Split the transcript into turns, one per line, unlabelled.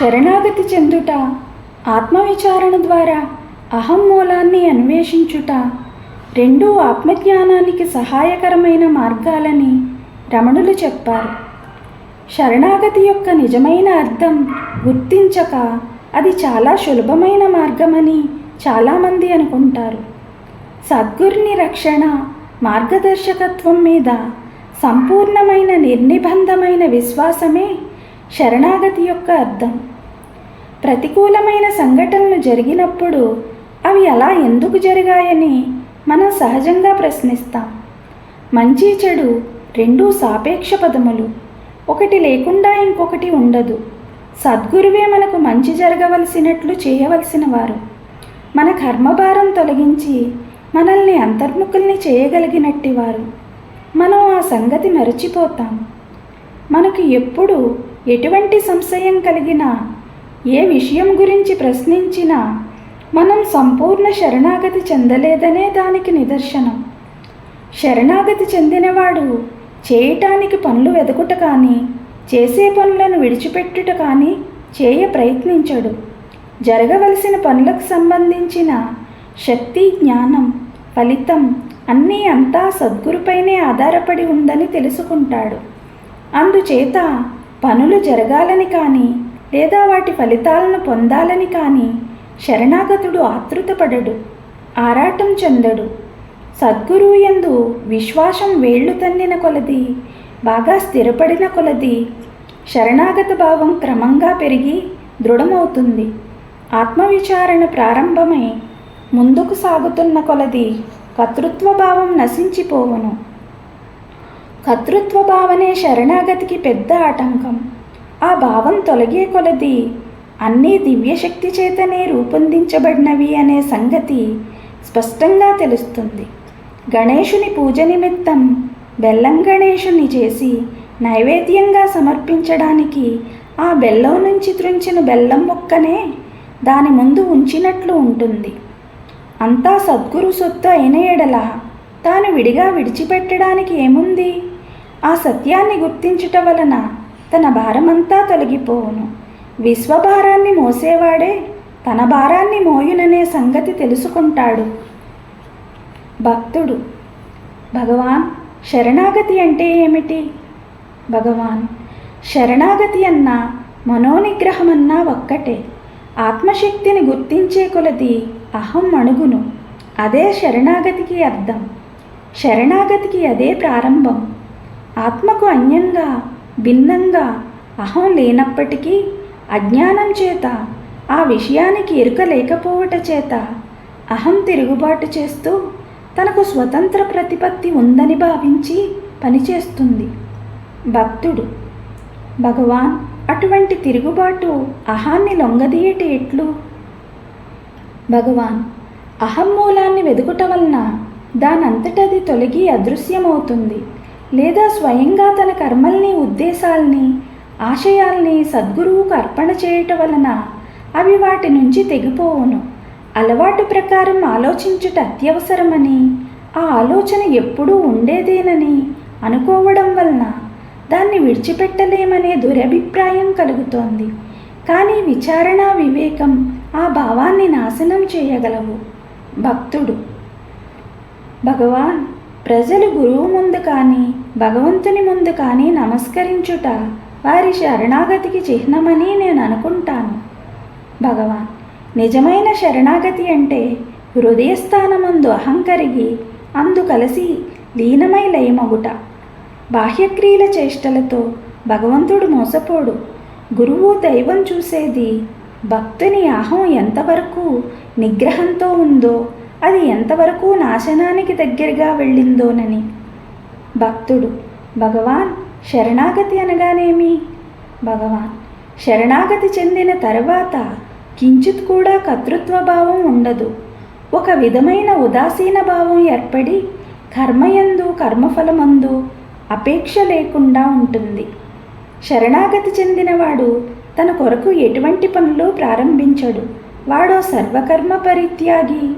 శరణాగతి చెందుట ఆత్మవిచారణ ద్వారా అహం మూలాన్ని అన్వేషించుట రెండూ ఆత్మజ్ఞానానికి సహాయకరమైన మార్గాలని రమణులు చెప్పారు. శరణాగతి యొక్క నిజమైన అర్థం గుర్తించక అది చాలా సులభమైన మార్గమని చాలామంది అనుకుంటారు. సద్గురుని రక్షణ మార్గదర్శకత్వం మీద సంపూర్ణమైన నిర్నిబంధమైన విశ్వాసమే శరణాగతి యొక్క అర్థం. ప్రతికూలమైన సంఘటనలు జరిగినప్పుడు అవి అలా ఎందుకు జరిగాయని మనం సహజంగా ప్రశ్నిస్తాం. మంచి చెడు రెండూ సాపేక్ష పదములు. ఒకటి లేకుండా ఇంకొకటి ఉండదు. సద్గురువే మనకు మంచి జరగవలసినట్లు చేయవలసిన వారు. మన కర్మభారం తొలగించి మనల్ని అంతర్ముఖుల్ని చేయగలిగినట్టి వారు మనం ఆ సంగతి మరచిపోతాం. మనకు ఎప్పుడు ఎటువంటి సంశయం కలిగినా ఏ విషయం గురించి ప్రశ్నించినా మనం సంపూర్ణ శరణాగతి చెందలేదనే దానికి నిదర్శనం. శరణాగతి చెందినవాడు చేయటానికి పనులు వెదకుట కానీ చేసే పనులను విడిచిపెట్టుట కానీ చేయ ప్రయత్నించడు. జరగవలసిన పనులకు సంబంధించిన శక్తి జ్ఞానం ఫలితం అన్నీ అంతా సద్గురుపైనే ఆధారపడి ఉందని తెలుసుకుంటాడు. అందుచేత పనులు జరగాలని కానీ లేదా వాటి ఫలితాలను పొందాలని కానీ శరణాగతుడు ఆతృతపడడు ఆరాటం చెందడు. సద్గురువు యందు విశ్వాసం వేళ్ళు తన్నిన కొలది బాగా స్థిరపడిన కొలది శరణాగత భావం క్రమంగా పెరిగి దృఢమవుతుంది. ఆత్మవిచారణ ప్రారంభమై ముందుకు సాగుతున్న కొలది కర్తృత్వ భావం నశించిపోవను. కర్తృత్వ భావనే శరణాగతికి పెద్ద ఆటంకం. ఆ భావం తొలగే కొలది. అన్నీ దివ్యశక్తి చేతనే రూపొందించబడినవి అనే సంగతి స్పష్టంగా తెలుస్తుంది. గణేషుని పూజ నిమిత్తం బెల్లం గణేషుని చేసి నైవేద్యంగా సమర్పించడానికి ఆ బెల్లం నుంచి త్రుంచిన బెల్లం ముక్కనే దాని ముందు ఉంచినట్లు ఉంటుంది. అంతా సద్గురు సొత్తు అయిన ఎడల తాను విడిగా విడిచిపెట్టడానికి ఏముంది? ఆ సత్యాన్ని గుర్తించుట వలన తన భారమంతా తొలగిపోవును. విశ్వభారాన్ని మోసేవాడే తన భారాన్ని మోయుననే సంగతి తెలుసుకుంటాడు. భక్తుడు భగవాన్ శరణాగతి అంటే ఏమిటి? భగవాన్ శరణాగతి అన్నా మనోనిగ్రహం అన్నా ఒక్కటే. ఆత్మశక్తిని గుర్తించే కొలది అహం అణుగును. అదే శరణాగతికి అర్థం. శరణాగతికి అదే ప్రారంభం. ఆత్మకు అన్యంగా భిన్నంగా అహం లేనప్పటికీ అజ్ఞానం చేత ఆ విషయానికి ఎరుక లేకపోవట చేత అహం తిరుగుబాటు చేస్తూ తనకు స్వతంత్ర ప్రతిపత్తి ఉందని భావించి పనిచేస్తుంది. భక్తుడు భగవాన్ అటువంటి తిరుగుబాటు అహాన్ని లొంగదీయట ఎట్లు? భగవాన్ అహం మూలాన్ని వెదుకుట వలన దానంతటది తొలగి అదృశ్యమవుతుంది. లేదా స్వయంగా తన కర్మల్ని ఉద్దేశాల్ని ఆశయాల్ని సద్గురువుకు అర్పణ చేయుట వలన అవి వాటి నుంచి తెగిపోవును. అలవాటు ప్రకారం ఆలోచించుట అత్యవసరమని ఆ ఆలోచన ఎప్పుడూ ఉండేదేనని అనుకోవడం వలన దాన్ని విడిచిపెట్టలేమనే దురభిప్రాయం కలుగుతోంది. కానీ విచారణ వివేకం ఆ భావాన్ని నాశనం చేయగలవు. భక్తుడు. భగవాన్ ప్రజలు గురువు ముందు కానీ భగవంతుని ముందు కానీ నమస్కరించుట వారి శరణాగతికి చిహ్నమని నేను అనుకుంటాను. భగవాన్ నిజమైన శరణాగతి అంటే హృదయస్థానమందు అహంకరిగి అందు కలిసి లీనమై లయమగుట. బాహ్యక్రియల చేష్టలతో భగవంతుడు మోసపోడు. గురువు దైవం చూసేది భక్తుని అహం ఎంతవరకు నిగ్రహంతో ఉందో అది ఎంతవరకు నాశనానికి దగ్గరగా వెళ్ళిందోనని. భక్తుడు భగవాన్ శరణాగతి అనగానేమి? భగవాన్ శరణాగతి చెందిన తర్వాత కించిత్ కూడా కర్తృత్వ భావం ఉండదు. ఒక విధమైన ఉదాసీన భావం ఏర్పడి కర్మయందు కర్మఫలమందు అపేక్ష లేకుండా ఉంటుంది. శరణాగతి చెందినవాడు తన కొరకు ఎటువంటి పనులు ప్రారంభించడు. వాడో సర్వకర్మ పరిత్యాగి